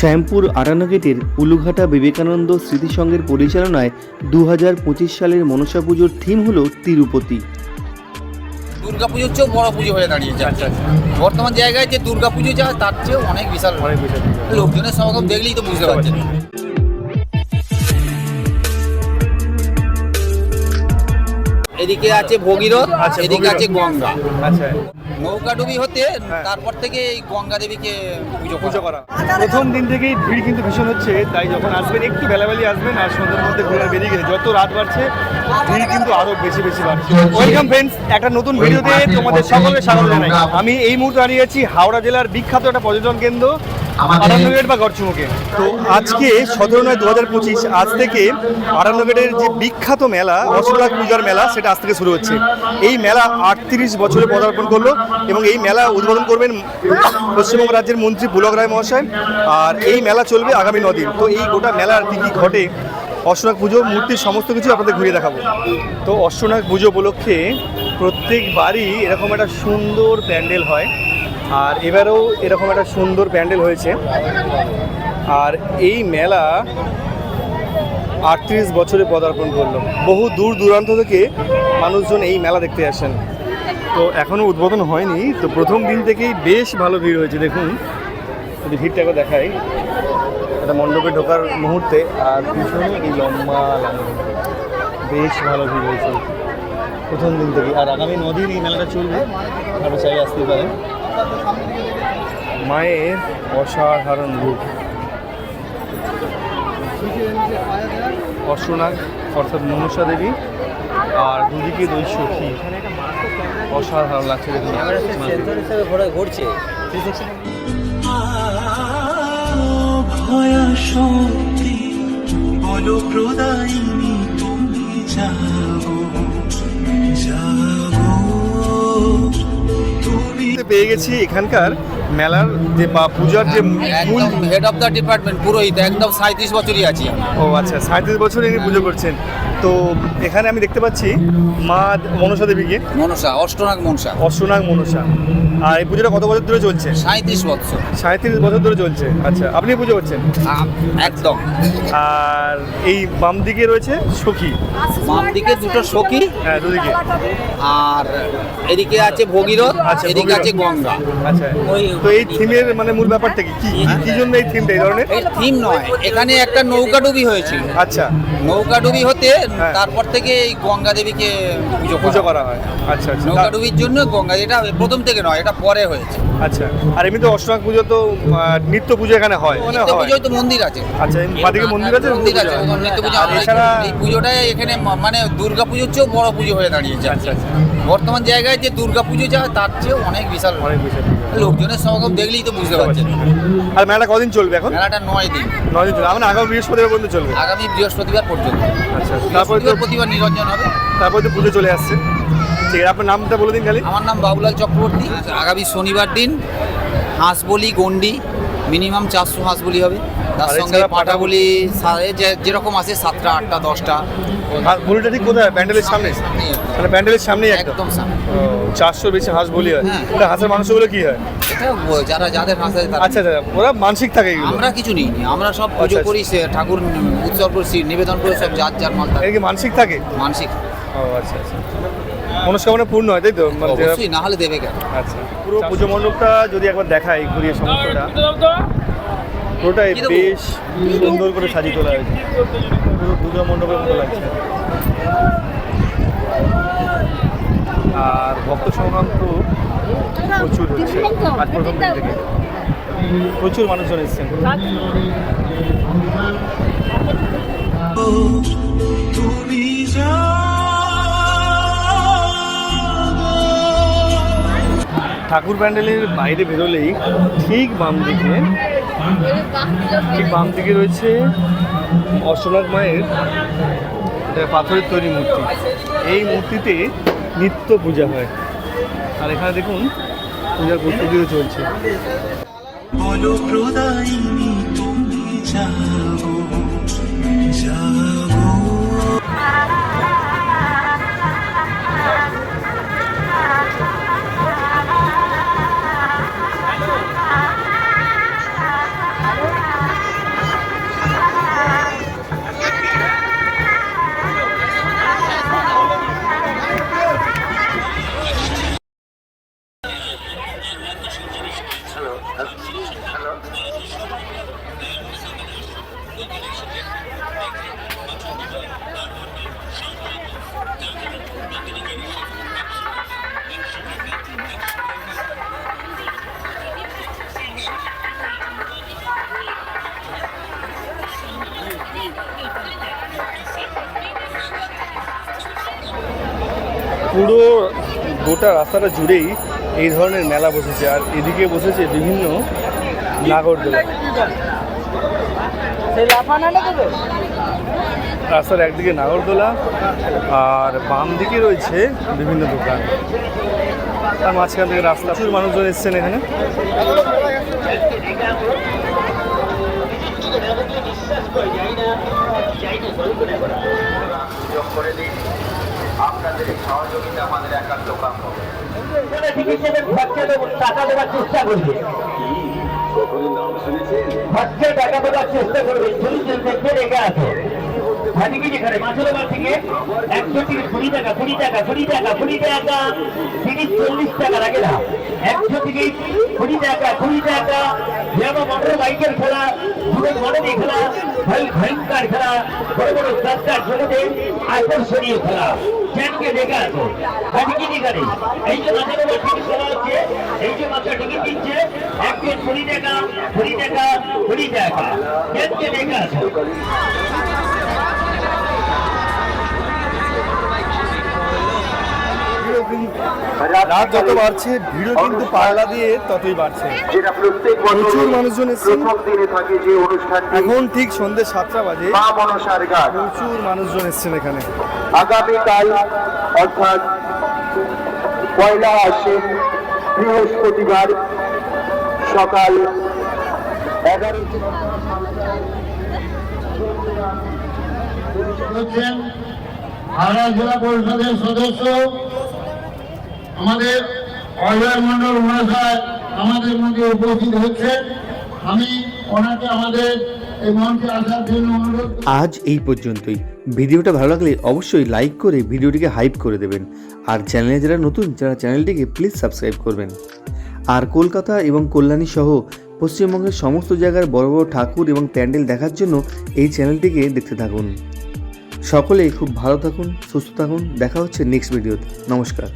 শ্যামপুর আটানা গেটের উলুঘাটা বিবেকানন্দ স্মৃতিসংঘের পরিচালনায় দু হাজার পঁচিশ সালের মনসা পুজোর থিম হল তিরুপতি। দুর্গা পুজোর চেয়েও বড় পুজো হয়ে দাঁড়িয়েছে বর্তমান জায়গায় যে দুর্গা পুজো যা তার চেয়েও অনেক বিশাল। অনেক বিষয় লোকজনের সমাগম দেখলেই তো বুঝতে পারছেন। এদিকে আছে ভগীরথ আচ্ছা, এদিকে আছে গঙ্গা। আচ্ছা। নৌকাডুবি হতে হ্যাঁ। তারপর থেকে এই গঙ্গা দেবীকে পুজো পুজো করা। প্রথম দিন থেকেই ভিড় কিন্তু ভীষণ হচ্ছে তাই যখন আসবেন একটু বেলাবেলি আসবেন আর সন্ধ্যার মধ্যে ঘোরা বেরিয়ে গেলে যত রাত বাড়ছে ভিড় কিন্তু আরও বেশি বেশি বাড়ছে। ওয়েলকাম ফ্রেন্ডস একটা নতুন ভিডিওতে তোমাদের সকলকে স্বাগত জানাই। আমি এই মুহূর্তে দাঁড়িয়ে আছি হাওড়া জেলার বিখ্যাত একটা পর্যটন কেন্দ্র তো আজকে সতেরো নয় দু হাজার পঁচিশ আজ থেকে আটান্নগেটের যে বিখ্যাত মেলা অশ্বরাগ পূজার মেলা সেটা আজ থেকে শুরু হচ্ছে। এই মেলা আটত্রিশ বছরে পদার্পণ করল এবং এই মেলা উদ্বোধন করবেন পশ্চিমবঙ্গ রাজ্যের মন্ত্রী পুলক রায় মহাশয়। আর এই মেলা চলবে আগামী নদিন তো এই গোটা মেলার কী কী ঘটে অশ্বনাগ পুজো মূর্তির সমস্ত কিছু আপনাদের ঘুরিয়ে দেখাবো। তো অশ্বনাগ পুজো উপলক্ষে প্রত্যেক বাড়ি এরকম একটা সুন্দর প্যান্ডেল হয়। আর এবারেও এরকম একটা সুন্দর প্যান্ডেল হয়েছে। আর এই মেলা আটত্রিশ বছরে পদার্পণ করল। বহু দূর দূরান্ত থেকে মানুষজন এই মেলা দেখতে আসেন। তো এখনও উদ্বোধন হয়নি, তো প্রথম দিন থেকেই বেশ ভালো ভিড় হয়েছে, দেখুন। যদি ভিড়টা একবার দেখাই, একটা মণ্ডপে ঢোকার মুহূর্তে আর পিছনে এই লম্বা বেশ ভালো ভিড় হয়েছে। প্রথম দিন থেকে। আর আগামী নদিন এই মেলাটা চলবে আপনারা চাই আসতে পারেন মায়ের অসাধারণ রূপ। অশ্বনাগ অর্থাৎ মনসা দেবী আর দুদিকে দুই সখী। অসাধারণ লাগছে দেখুন। ঘুরছে ভয়া শক্তি বলো প্রদায়িনী তুমি জাগো পেয়ে গেছি এখানকার মেলার যে বা পূজার যে মূল হেড অফ দ্য ডিপার্টমেন্ট পুরোহিত একদম সাঁত্রিশ বছরই আছি ও আচ্ছা সাঁত্রিশ বছর ইনি পুজো করছেন। তো এখানে আমি দেখতে পাচ্ছি মা মনসা দেবীকে। মনসা অষ্টনাগ মনসা। অষ্টনাগ মনসা। আর এই পুজোটা কত বছর ধরে চলছে? সাঁত্রিশ বছর। সাঁত্রিশ বছর ধরে চলছে। আচ্ছা আপনি পুজো করছেন? একদম। আর এই বাম দিকে রয়েছে সখী। বাম দিকে দুটো সখী। হ্যাঁ দুদিকে। আর এদিকে আছে ভগীরথ আচ্ছা, এদিকে আছে গঙ্গা। আচ্ছা তো এই থিমের মানে মূল ব্যাপারটা কি? কি জন্য এই থিমটা এই ধরনের? থিম নয় এখানে একটা নৌকাডুবি হয়েছিল। আচ্ছা। নৌকাডুবি হতে হ্যাঁ। তারপর থেকে এই গঙ্গা দেবীকে পুজো পুজো করা হয়। আচ্ছা আচ্ছা। তা- নৌকাডুবির জন্য গঙ্গা এটা প্রথম থেকে নয় এটা পরে হয়েছে। আচ্ছা আর এমনি তো অষ্টনাগ পুজো তো নিত্য পুজো এখানে হয় নিত্য হয়। পুজোয় তো মন্দির আছে। আচ্ছা বাদিকে মন্দির আছে মন্দির আছে হয়। নিত্য পুজো আর এছাড়া এই পুজোটা এখানে মানে দুর্গা পুজোর চেয়েও বড় পুজো হয়ে দাঁড়িয়েছে। আচ্ছা আচ্ছা। বর্তমান জায়গায় যে দুর্গা পুজো যা তার চেয়েও অনেক বিশাল। অনেক বিষয় লোকজনের সমাগম দেখলেই তো বুঝতে পারছেন। আর মেলা কদিন চলবে এখন? মেলাটা নয় দিন। নয় দিন চলবে। আমার আগামী বৃহস্পতিবার পর্যন্ত চলবে? আগামী বৃহস্পতিবার পর্যন্ত। আচ্ছা তারপরে তো প্রতিবার নিরঞ্জন হবে। তারপরে তো পুজো চলে আসছে। ঠিক আছে আপনার নামটা বলে দিন খালি। আমার নাম বাবুলাল চক্রবর্তী। আগামী শনিবার দিন হাঁস বলি গন্ডি মিনিমাম চারশো হাঁস বলি হবে। তার সঙ্গে এছাড়া পাটা বলি সা- যে- যেরকম আছে সাতটা আটটা দশটা। আর বলিটা ঠিক কোথায়? প্যান্ডেলের সামনে। মানে প্যান্ডেলের সামনেই একদম সামনে। চারশো বেশি হাঁস বলি হয়। হ্যাঁ। তা হাঁসের মাংসগুলো কি হয়? এটা যারা যাদের হাঁস আছে তারা- আচ্ছা আচ্ছা ওরা মানসিক থাকে এগুলো। আমরা কিছু নিই নি। আমরা সব পুজো আচ্ছা, করি সে ঠাকুর উৎসর্গ করি নিবেদন করে সব যার যার মাল থাকে। কি মানসিক থাকে? মানসিক। ও আচ্ছা আচ্ছা। মনস্কামনা পূর্ণ হয় তাই তো? মানে অবশ্যই না হলে দেবে কেন? আচ্ছা। পুরো পুজো মণ্ডপটা যদি একবার দেখাই ঘুরিয়ে সমস্তটা। পুরোটাই বেশ সুন্দর করে সাজিয়ে তোলা হয়েছে। পুরো পুজো মণ্ডপের মতো লাগছে? আর ভক্ত সংগ্রাম তো প্রচুর হচ্ছে। আজ প্রথম দিন থেকে প্রচুর মানুষজন এসেছেন। তুমি ঠাকুর প্যান্ডেলের বাইরে বেরোলেই ঠিক বাম দিকে ঠিক বাম দিকে রয়েছে অশোক মায়ের পাথরের তৈরি মূর্তি। এই মূর্তিতে নিত্য পূজা হয়। আর এখানে দেখুন, পূজার প্রস্তুতিও চলছে। বলো প্রদায়িনী, তুমি জাগো পুরো গোটা রাস্তাটা জুড়েই এই ধরনের মেলা বসেছে আর এদিকে বসেছে বিভিন্ন নাগরদোলা রাস্তার একদিকে নাগরদোলা আর বাম দিকে রয়েছে বিভিন্ন দোকান আর মাঝখান থেকে রাস্তা প্রচুর মানুষজন এসছেন এখানে চিকিৎসকের খরচা দেবো টাকা দেওয়ার চেষ্টা করবে। খরচা টাকা দেওয়ার চেষ্টা করবে চল্লিশ দেখতে রেখে আছে। হাতিকে যেখানে মাছুরাবার থেকে একশো থেকে কুড়ি টাকা কুড়ি টাকা কুড়ি টাকা কুড়ি টাকা তিরিশ চল্লিশ টাকা লাগে একশো থেকে কুড়ি টাকা কুড়ি টাকা যেমন মোটর বাইকের খেলা দূরে মডেলের খেলা ভয়ঙ্কর খেলা বড় বড় সরকার ছেলেদের আকর্ষণীয় খেলা জ্ঞানকে দেখে আছে হাতিকে যেখানে এই যে মাছের উপর টিকিট খেলা হচ্ছে এই যে টিকিট দিচ্ছে একজন কুড়ি টাকা কুড়ি টাকা কুড়ি টাকা জ্ঞানকে দেখে আছে রাত যত বাড়ছে ভিড়ও কিন্তু পাল্লা দিয়ে ততই বাড়ছে। প্রচুর মানুষজন এসেছেন। প্রথম দিনে থাকে যে অনুষ্ঠানটি। এখন ঠিক সন্ধ্যে সাতটা বাজে। প্রচুর মানুষজন এসছেন এখানে। আগামীকাল অর্থাৎ পয়লা আশ্বিন বৃহস্পতিবার সকাল এগারো হচ্ছেন হাওড়া জেলা পরিষদের সদস্য আমাদের অজয় মন্ডল মহাশয় আমাদের মধ্যে উপস্থিত হচ্ছেন আমি ওনাকে আমাদের আজ এই পর্যন্তই। ভিডিওটা ভালো লাগলে অবশ্যই লাইক করে ভিডিওটিকে হাইপ করে দেবেন। আর চ্যানেলে যারা নতুন যারা চ্যানেলটিকে প্লিজ সাবস্ক্রাইব করবেন। আর কলকাতা এবং কল্যাণী সহ পশ্চিমবঙ্গের সমস্ত জায়গার বড় বড় ঠাকুর এবং প্যান্ডেল দেখার জন্য এই চ্যানেলটিকে দেখতে থাকুন। সকলেই খুব ভালো থাকুন, সুস্থ থাকুন। দেখা হচ্ছে নেক্সট ভিডিওতে নমস্কার।